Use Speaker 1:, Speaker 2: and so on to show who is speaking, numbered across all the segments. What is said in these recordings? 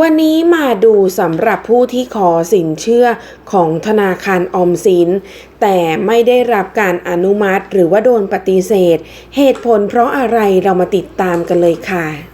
Speaker 1: วันนี้มาดูสำหรับผู้ที่ขอสินเชื่อของธนาคารออมสิน แต่ไม่ได้รับการอนุมัติหรือว่าโดนปฏิเสธ เหตุผลเพราะอะไรเรามาติดตามกันเลยค่ะ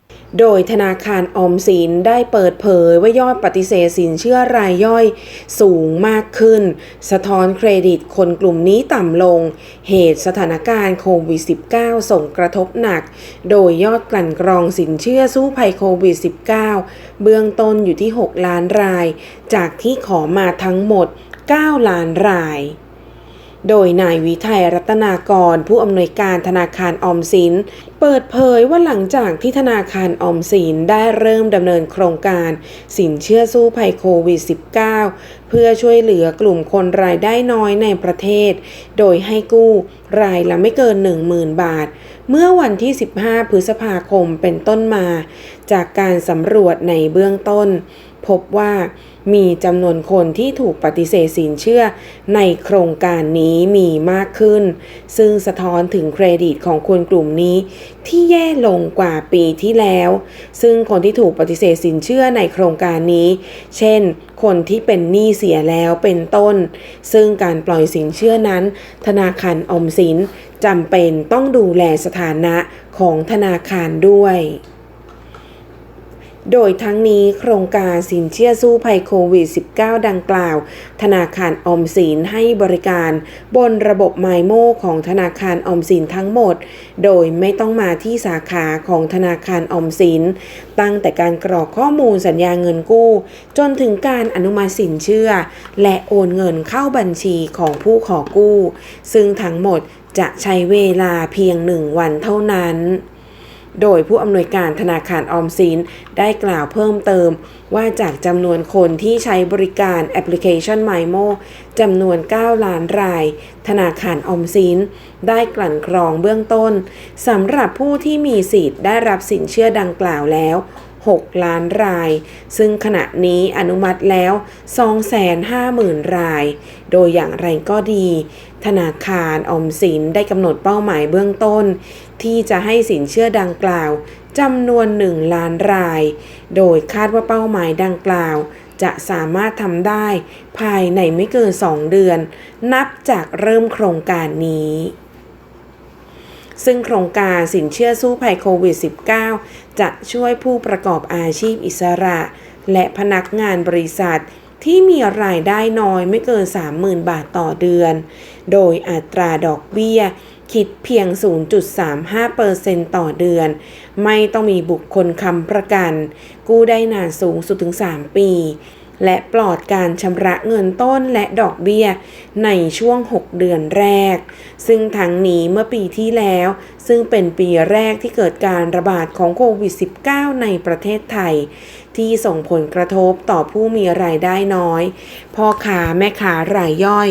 Speaker 1: โดยธนาคารออมสินได้เปิดเผยว่ายอดปฏิเสธสินเชื่อรายย่อยสูงมากขึ้น สะท้อนเครดิตคนกลุ่มนี้ต่ำลง เหตุสถานการณ์โควิด -19 ส่งกระทบหนัก โดยยอดกลั่นกรองสินเชื่อสู้ภัยโควิด -19 เบื้องต้นอยู่ที่ 6 ล้านราย จากที่ขอมาทั้งหมด 9 ล้านราย โดยนายวิทัยรัตนากร ผู้อำนวยการธนาคารออมสิน เปิดเผยว่าหลังจากที่ธนาคารออมสินได้เริ่มดำเนินโครงการ สินเชื่อสู้ภัยโควิด -19 เพื่อช่วยเหลือกลุ่มคนรายได้น้อยในประเทศ โดยให้กู้รายละไม่เกิน 10,000 บาท เมื่อวันที่ 15 พฤษภาคมเป็นต้นมา จากการสำรวจในเบื้องต้น พบว่ามีจำนวนคนที่ถูกปฏิเสธสินเชื่อในโครงการนี้มีมากขึ้น ซึ่งสะท้อนถึงเครดิตของคนกลุ่มนี้ ที่แย่ลงกว่าปีที่แล้ว ซึ่งคนที่ถูกปฏิเสธสินเชื่อในโครงการนี้ เช่น คนที่เป็นหนี้เสียแล้วเป็นต้น ซึ่งการปล่อยสินเชื่อนั้น ธนาคารอมสินจำเป็นต้องดูแลสถานะของธนาคารด้วย โดยทั้งนี้โครงการสินเชื่อสู้ภัยโควิด -19 ดังกล่าว ธนาคารออมสินให้บริการ บนระบบไมโมของธนาคารออมสินทั้งหมด โดยไม่ต้องมาที่สาขาของธนาคารออมสิน ตั้งแต่การกรอกข้อมูลสัญญาเงินกู้ จนถึงการอนุมัติสินเชื่อ และโอนเงินเข้าบัญชีของผู้ขอกู้ ซึ่งทั้งหมดจะใช้เวลาเพียงหนึ่งวันเท่านั้น โดยผู้อำนวยการธนาคารออมสินได้กล่าวเพิ่มเติม ว่าจากจำนวนคนที่ใช้บริการแอปพลิเคชัน MyMo จำนวน 9 ล้านราย ธนาคารออมสินได้กลั่นกรองเบื้องต้นสำหรับผู้ที่มีสิทธิ์ได้รับสินเชื่อดังกล่าวแล้ว 6 ล้านราย ซึ่งขณะนี้อนุมัติแล้ว 250,000 ราย โดยอย่างไรก็ดี ธนาคารออมสินได้กำหนดเป้าหมายเบื้องต้น ที่จะให้สินเชื่อดังกล่าวจำนวน 1 ล้านราย โดยคาดว่าเป้าหมายดังกล่าว จะสามารถทำได้ภายในไม่เกิน 2 เดือน นับจากเริ่มโครงการนี้ซึ่งโครงการสินเชื่อสู้ภัยโควิด -19 จะช่วยผู้ประกอบอาชีพอิสระ และพนักงานบริษัท ที่มีรายได้น้อยไม่เกิน 30,000 บาทต่อเดือน โดยอัตราดอกเบี้ย คิดเพียง 0.35%ต่อเดือน ไม่ต้องมีบุคคลค้ำประกัน กู้ได้นานสูงสุดถึง 3 ปี และปลอดการชำระเงินต้นและดอกเบี้ยในช่วง 6 เดือนแรก ซึ่งทั้งนี้เมื่อปีที่แล้ว ซึ่งเป็นปีแรกที่เกิดการระบาดของโควิด -19 ในประเทศไทย ที่ส่งผลกระทบต่อผู้มีรายได้น้อย พ่อค้าแม่ค้ารายย่อย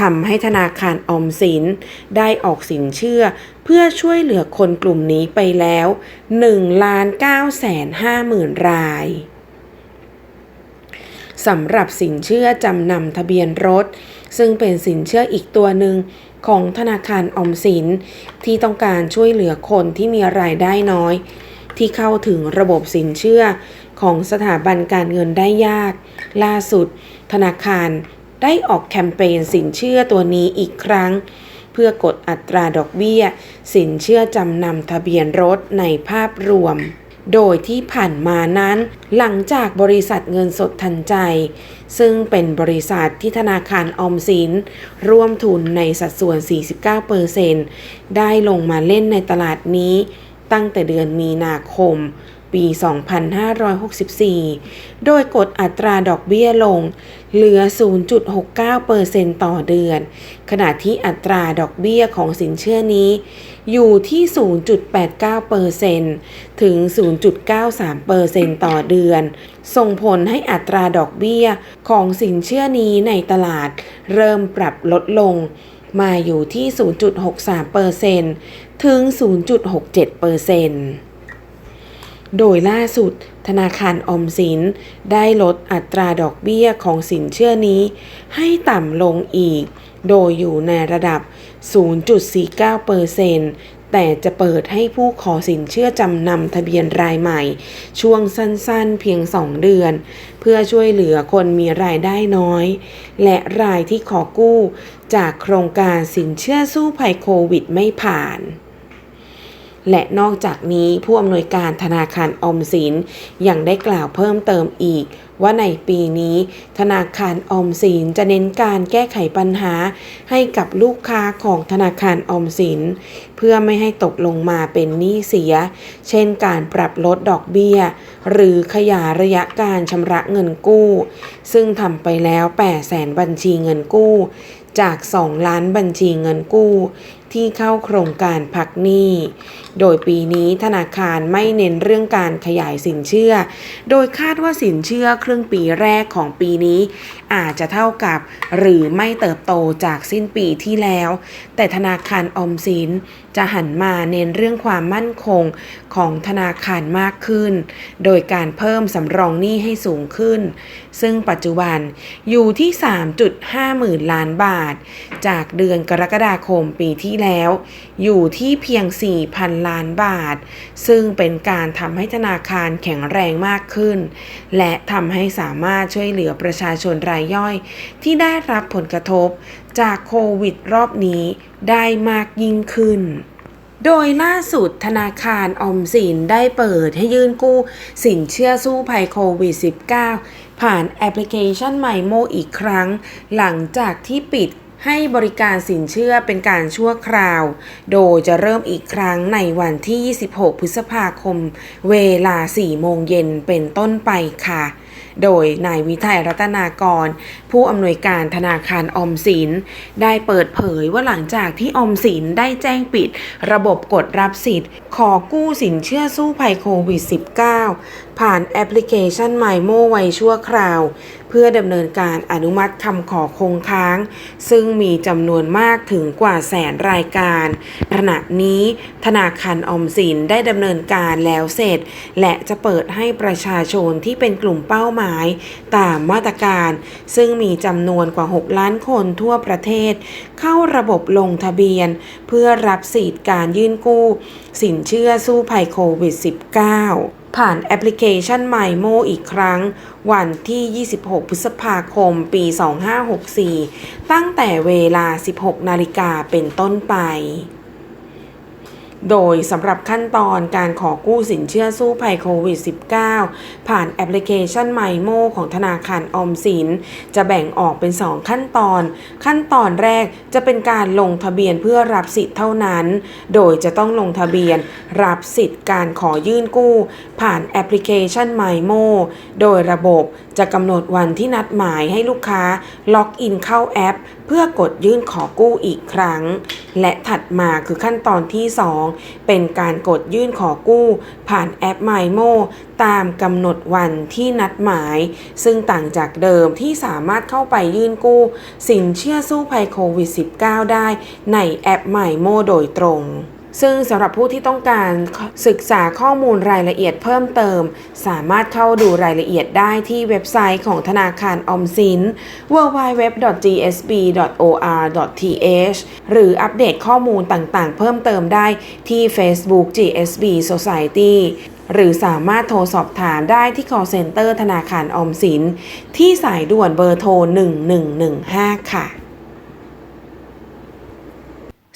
Speaker 1: ทำให้ธนาคารออมสิน ได้ออกสินเชื่อเพื่อช่วยเหลือคนกลุ่มนี้ไปแล้ว1ล้าน9แสน5หมื่นราย สำหรับสินเชื่อจำนำทะเบียนรถ ซึ่งเป็นสินเชื่ออีกตัวหนึ่งของธนาคารออมสิน ที่ต้องการช่วยเหลือคนที่มีรายได้น้อย ที่เข้าถึงระบบสินเชื่อของสถาบันการเงินได้ยาก ล่าสุด ธนาคารได้ออกแคมเปญสินเชื่อตัวนี้อีกครั้ง เพื่อกดอัตราดอกเบี้ย สินเชื่อจำนำทะเบียนรถในภาพรวม โดยที่ผ่านมานั้น หลังจากบริษัทเงินสดทันใจ ซึ่งเป็นบริษัทที่ธนาคารออมสิน ร่วมทุนในสัดส่วน 49%ได้ลงมาเล่นในตลาดนี้ตั้งแต่เดือนมีนาคม ปี 2564 โดยกดอัตราดอกเบี้ยลง เหลือ 0.69%ต่อเดือน ขณะที่อัตราดอกเบี้ยของสินเชื่อนี้ อยู่ที่ 0.89%ถึง 0.93%ต่อเดือน ส่งผลให้อัตราดอกเบี้ยของสินเชื่อนี้ในตลาด เริ่มปรับลดลงมาอยู่ที่ 0.63%ถึง 0.67% โดยล่าสุด ธนาคารออมสินได้ลดอัตราดอกเบี้ยของสินเชื่อนี้ ให้ต่ำลงอีก โดยอยู่ในระดับ 0.49%แต่จะเปิดให้ผู้ขอสินเชื่อจำนำทะเบียนรายใหม่ ช่วงสั้นๆเพียง 2 เดือน เพื่อช่วยเหลือคนมีรายได้น้อย และรายที่ขอกู้ จากโครงการสินเชื่อสู้ภัยโควิดไม่ผ่าน และนอกจากนี้ผู้อำนวยการธนาคารออมสินยังได้กล่าวเพิ่มเติมอีก ว่าในปีนี้ ธนาคารออมสินจะเน้นการแก้ไขปัญหา ให้กับลูกค้าของธนาคารออมสิน เพื่อไม่ให้ตกลงมาเป็นหนี้เสีย เช่นการปรับลดดอกเบี้ย หรือขยายระยะการชำระเงินกู้ ซึ่งทำไปแล้ว8แสนบัญชีเงินกู้จาก 2 ล้านบัญชีเงินกู้ ที่เข้าโครงการพักหนี้ โดยปีนี้ธนาคารไม่เน้นเรื่องการขยายสินเชื่อ โดยคาดว่าสินเชื่อครึ่งปีแรกของปีนี้ อาจจะเท่ากับหรือไม่เติบโตจากสิ้นปีที่แล้ว แต่ธนาคารออมสินจะหันมาเน้นเรื่องความมั่นคงของธนาคารมากขึ้น โดยการเพิ่มสำรองหนี้ให้สูงขึ้น ซึ่งปัจจุบันอยู่ที่ 3.5 หมื่นล้านบาท จากเดือนกรกฎาคมปีที่แล้ว อยู่ที่เพียง 4,000 ล้านบาท ซึ่งเป็นการทำให้ธนาคารแข็งแรงมากขึ้น และทำให้สามารถช่วยเหลือประชาชนรายย่อย ที่ได้รับผลกระทบจากโควิดรอบนี้ได้มากยิ่งขึ้นโดยล่าสุดธนาคารออมสินได้เปิดให้ยื่นกู้สินเชื่อสู้ภัยโควิด -19 ผ่านแอปพลิเคชันไมโมอีกครั้ง หลังจากที่ปิด ให้บริการสินเชื่อเป็นการชั่วคราว โดยจะเริ่มอีกครั้งในวันที่ 26 พฤษภาคม เวลา 4 โมงเย็นเป็นต้นไปค่ะ โดยนายวิทัยรัตนากร ผู้อำนวยการธนาคารอมสิน ได้เปิดเผยว่าหลังจากที่ออมสินได้แจ้งปิด ระบบกดรับสิทธิ์ ขอกู้สินเชื่อสู้ภัยโควิด -19 ผ่านแอปพลิเคชัน m y m o ไว้ชั่วคราว เพื่อดำเนินการอนุมัติคำขอคงค้าง ซึ่งมีจำนวนมากถึงกว่าแสนรายการ ขณะนี้ธนาคารออมสินได้ดำเนินการแล้วเสร็จ และจะเปิดให้ประชาชนที่เป็นกลุ่มเป้าหมาย ตามมาตรการ ซึ่งมีจำนวนกว่า 6 ล้านคนทั่วประเทศ เข้าระบบลงทะเบียน เพื่อรับสิทธิ์การยื่นกู้ สินเชื่อสู้ภัยโควิด -19 ผ่านแอปพลิเคชันไมโมอีกครั้ง วันที่ 26 พฤษภาคม ปี 2564 ตั้งแต่เวลา 16 นาฬิกาเป็นต้นไป โดยสำหรับขั้นตอนการขอกู้สินเชื่อสู้ภัยโควิด -19 ผ่านแอปพลิเคชัน m y m o ของธนาคารออมสิน จะแบ่งออกเป็น 2 ขั้นตอน ขั้นตอนแรกจะเป็นการลงทะเบียนเพื่อรับสิทธิ์เท่านั้น โดยจะต้องลงทะเบียนรับสิทธิ์การขอยื่นกู้ ผ่านแอปพลิเคชัน m y m o โดยระบบ จะกำหนดวันที่นัดหมายให้ลูกค้าล็อกอินเข้าแอป เพื่อกดยื่นขอกู้อีกครั้ง และถัดมาคือขั้นตอนที่ 2 เป็นการกดยื่นขอกู้ ผ่านแอป m y m o ตามกำหนดวันที่นัดหมาย ซึ่งต่างจากเดิมที่สามารถเข้าไปยื่นกู้ สินเชื่อสู้ภัยโควิด -19 ได้ในแอป m y m o โดยตรง ซึ่งสำหรับผู้ที่ต้องการศึกษาข้อมูลรายละเอียดเพิ่มเติม สามารถเข้าดูรายละเอียดได้ที่เว็บไซต์ของธนาคารออมสิน www.gsb.or.th หรืออัปเดตข้อมูลต่างๆ เพิ่มเติมได้ที่ Facebook GSB Society หรือสามารถโทรสอบถามได้ที่ call center ธนาคารออมสิน ที่สายด่วนเบอร์โทร 1115 ค่ะ